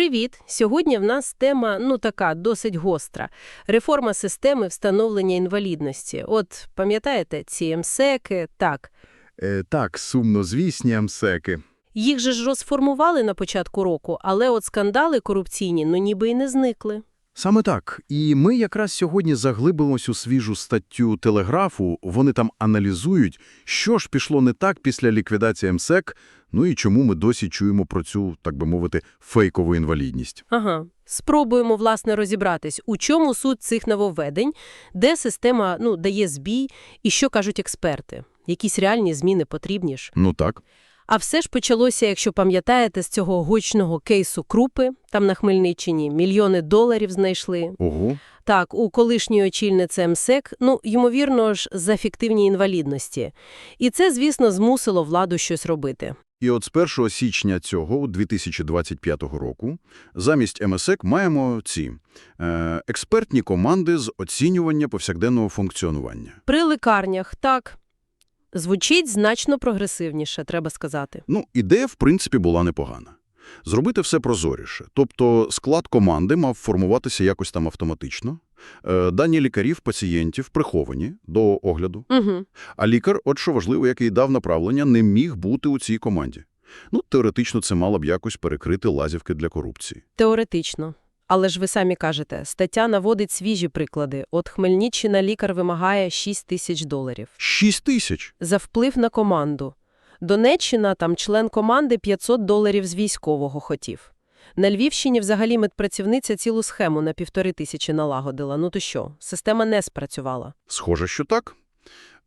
Привіт! Сьогодні в нас тема, ну така, досить гостра. Реформа системи встановлення інвалідності. От, пам'ятаєте, ці МСЕКи? Так. Е, так, сумнозвісні МСЕКи. Їх же ж розформували на початку року, але от скандали корупційні, ну ніби й не зникли. Саме так. І ми якраз сьогодні заглибимось у свіжу статтю «Телеграфу». Вони там аналізують, що ж пішло не так після ліквідації МСЕК, ну і чому ми досі чуємо про цю, так би мовити, фейкову інвалідність. Ага. Спробуємо, власне, розібратись, у чому суть цих нововведень, де система, ну, дає збій, і що кажуть експерти. Якісь реальні зміни потрібні ж. Ну так. А все ж почалося, якщо пам'ятаєте, з цього гучного кейсу Крупи, там на Хмельниччині мільйони доларів знайшли. Ого. Так, у колишньої очільниці МСЕК, ну, ймовірно ж, за фіктивні інвалідності. І це, звісно, змусило владу щось робити. І от з 1 січня цього, 2025 року, замість МСЕК маємо ці е, експертні команди з оцінювання повсякденного функціонування. При лікарнях, так, звучить значно прогресивніше, треба сказати. Ну, ідея, в принципі, була непогана. Зробити все прозоріше. Тобто склад команди мав формуватися якось там автоматично. Е, дані лікарів, пацієнтів приховані до огляду. Угу. А лікар, от що важливо, який дав направлення, не міг бути у цій команді. Ну, теоретично це мало б якось перекрити лазівки для корупції. Теоретично. Але ж ви самі кажете, стаття наводить свіжі приклади. От Хмельниччина лікар вимагає 6 тисяч доларів. Шість тисяч! За вплив на команду. Донеччина, там член команди 500 доларів з військового хотів. На Львівщині взагалі медпрацівниця цілу схему на півтори тисячі налагодила. Ну то що, система не спрацювала. Схоже, що так.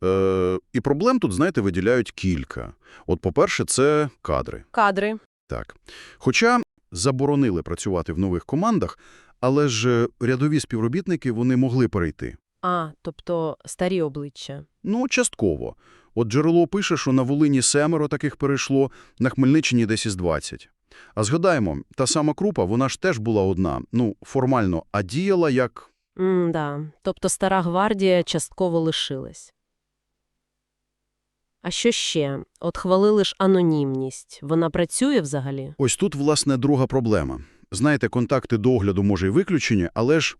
Е, і проблем тут, знаєте, виділяють кілька. От, по-перше, це кадри. Кадри. Так. Хоча заборонили працювати в нових командах, але ж е, рядові співробітники вони могли перейти. А, тобто старі обличчя. Ну, частково. От джерело пише, що на Волині семеро таких перейшло, на Хмельниччині десь із 20. А згадаємо, та сама Крупа, вона ж теж була одна, ну, формально, а діяла як... М-да. Тобто стара гвардія частково лишилась. А що ще? От хвалили ж анонімність. Вона працює взагалі? Ось тут, власне, друга проблема. Знаєте, контакти до огляду, може, і виключені, але ж,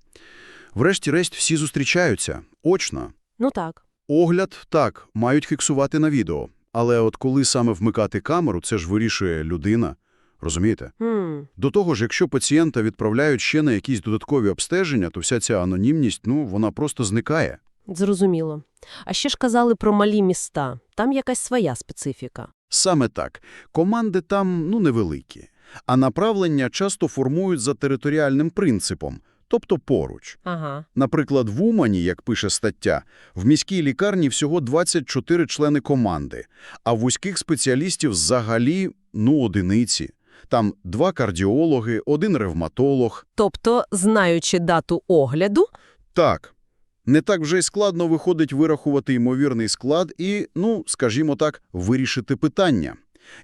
врешті-решт, всі зустрічаються, очно. Ну так. Огляд, так, мають фіксувати на відео. Але от коли саме вмикати камеру, це ж вирішує людина. Розумієте? Хм. До того ж, якщо пацієнта відправляють ще на якісь додаткові обстеження, то вся ця анонімність, ну, вона просто зникає. Зрозуміло. А ще ж казали про малі міста. Там якась своя специфіка. Саме так. Команди там, ну, невеликі. А направлення часто формують за територіальним принципом, тобто поруч. Ага. Наприклад, в Умані, як пише стаття, в міській лікарні всього 24 члени команди, а в вузьких спеціалістів взагалі, ну, одиниці. Там два кардіологи, один ревматолог. Тобто, знаючи дату огляду, Так, не так вже й складно виходить вирахувати ймовірний склад і, ну, скажімо так, вирішити питання.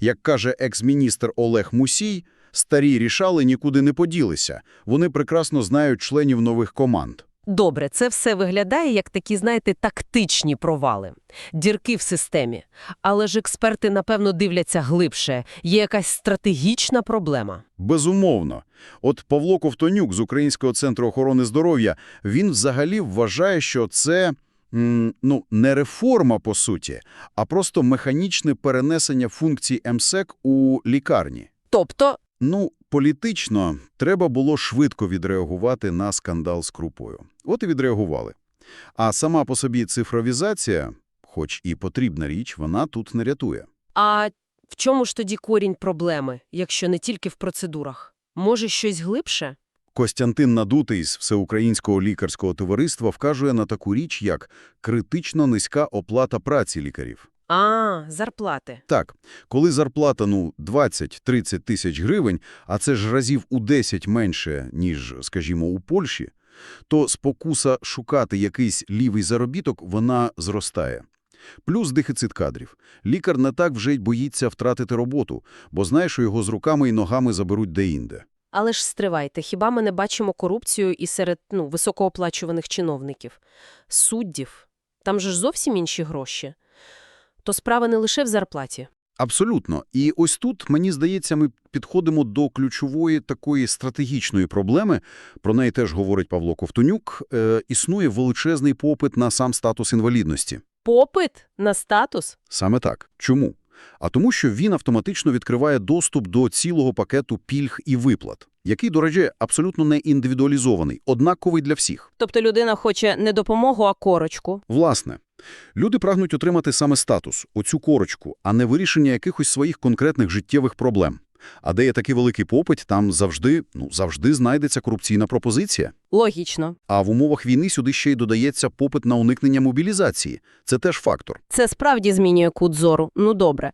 Як каже екс-міністр Олег Мусій, старі рішали нікуди не поділися. Вони прекрасно знають членів нових команд. Добре, це все виглядає як такі, знаєте, тактичні провали, дірки в системі. Але ж експерти, напевно, дивляться глибше. Є якась стратегічна проблема. Безумовно. От Павло Ковтонюк з Українського центру охорони здоров'я, він взагалі вважає, що це м, ну, не реформа, по суті, а просто механічне перенесення функцій МСЕК у лікарні. Тобто, Ну, політично треба було швидко відреагувати на скандал з Крупою. От і відреагували. А сама по собі цифровізація, хоч і потрібна річ, вона тут не рятує. а в чому ж тоді корінь проблеми, якщо не тільки в процедурах? Може, щось глибше? Костянтин Надутий з Всеукраїнського лікарського товариства вказує на таку річ, як критично низька оплата праці лікарів. А, зарплати. Так, коли зарплата, ну, 20-30 тисяч гривень, а це ж разів у 10 менше, ніж, скажімо, у Польщі, то спокуса шукати якийсь лівий заробіток, вона зростає. Плюс дефіцит кадрів. Лікар не так вже й боїться втратити роботу, бо знає, що його з руками і ногами заберуть деінде. Але ж стривайте, хіба ми не бачимо корупцію і серед ну, високооплачуваних чиновників? Суддів. Там же ж зовсім інші гроші. То справа не лише в зарплаті. Абсолютно. І ось тут, мені здається, ми підходимо до ключової такої стратегічної проблеми, про неї теж говорить Павло Ковтунюк, е, існує величезний попит на сам статус інвалідності. Попит на статус? Саме так. Чому? А тому, що він автоматично відкриває доступ до цілого пакету пільг і виплат, який, до речі, абсолютно не індивідуалізований, однаковий для всіх. Тобто людина хоче не допомогу, а корочку. Власне, люди прагнуть отримати саме статус, оцю корочку, а не вирішення якихось своїх конкретних життєвих проблем. А де є такий великий попит, там завжди, ну, завжди знайдеться корупційна пропозиція. Логічно. А в умовах війни сюди ще й додається попит на уникнення мобілізації. Це теж фактор. Це справді змінює кут зору. Ну добре.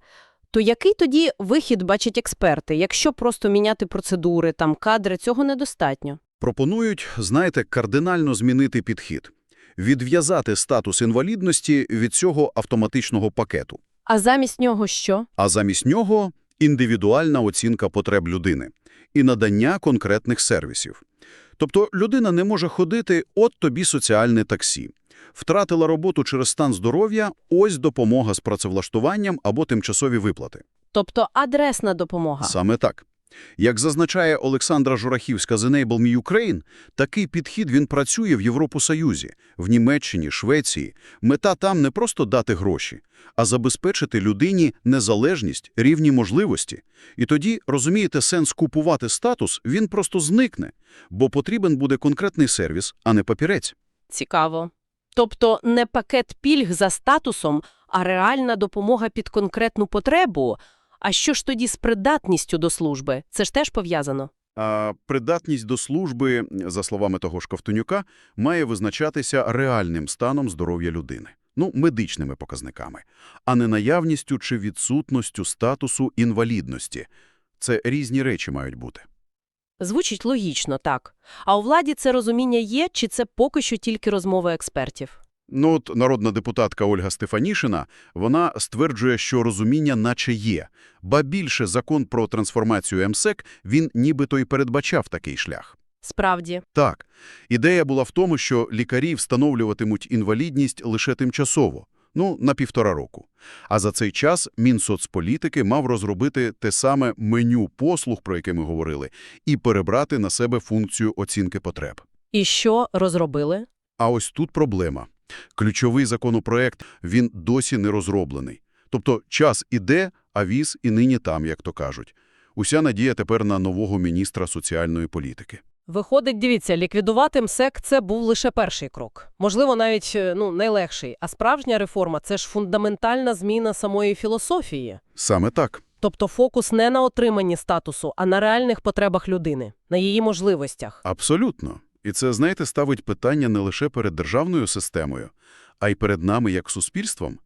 То який тоді вихід бачать експерти? Якщо просто міняти процедури, там кадри, цього недостатньо. Пропонують, знаєте, кардинально змінити підхід. Відв'язати статус інвалідності від цього автоматичного пакету. А замість нього що? А замість нього – індивідуальна оцінка потреб людини і надання конкретних сервісів. Тобто людина не може ходити «от тобі соціальне таксі». Втратила роботу через стан здоров'я – ось допомога з працевлаштуванням або тимчасові виплати. Тобто адресна допомога. Саме так. Як зазначає Олександра Журахівська з Enable Me Ukraine, такий підхід він працює в Європу Союзі, в Німеччині, Швеції. Мета там не просто дати гроші, а забезпечити людині незалежність, рівні можливості. І тоді, розумієте, сенс купувати статус, він просто зникне, бо потрібен буде конкретний сервіс, а не папірець. Цікаво. Тобто не пакет пільг за статусом, а реальна допомога під конкретну потребу. А що ж тоді з придатністю до служби? Це ж теж пов'язано. А придатність до служби, за словами того ж Ковтонюка, має визначатися реальним станом здоров'я людини. Ну, медичними показниками, а не наявністю чи відсутністю статусу інвалідності. Це різні речі мають бути. Звучить логічно, так. А у владі це розуміння є, чи це поки що тільки розмови експертів? Ну, от народна депутатка Ольга Стефанішина, вона стверджує, що розуміння наче є. Ба більше закон про трансформацію МСЕК, він нібито й передбачав такий шлях. Справді. Так, ідея була в тому, що лікарі встановлюватимуть інвалідність лише тимчасово, ну, на півтора року. А за цей час Мінсоцполітики мав розробити те саме меню послуг, про яке ми говорили, і перебрати на себе функцію оцінки потреб. І що розробили? А ось тут проблема. Ключовий законопроект, він досі не розроблений. Тобто час іде, а віз і нині там, як то кажуть. Уся надія тепер на нового міністра соціальної політики. Виходить, дивіться, ліквідувати МСЕК – це був лише перший крок. Можливо, навіть е, ну, найлегший. А справжня реформа – це ж фундаментальна зміна самої філософії. Саме так. Тобто фокус не на отриманні статусу, а на реальних потребах людини, на її можливостях. Абсолютно. І це, знаєте, ставить питання не лише перед державною системою, а й перед нами як суспільством.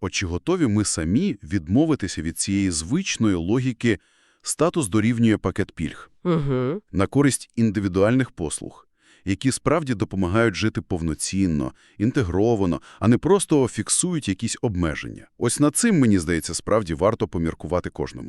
От чи готові ми самі відмовитися від цієї звичної логіки «статус дорівнює пакет пільг» Угу. на користь індивідуальних послуг, які справді допомагають жити повноцінно, інтегровано, а не просто фіксують якісь обмеження. Ось над цим, мені здається, справді варто поміркувати кожному.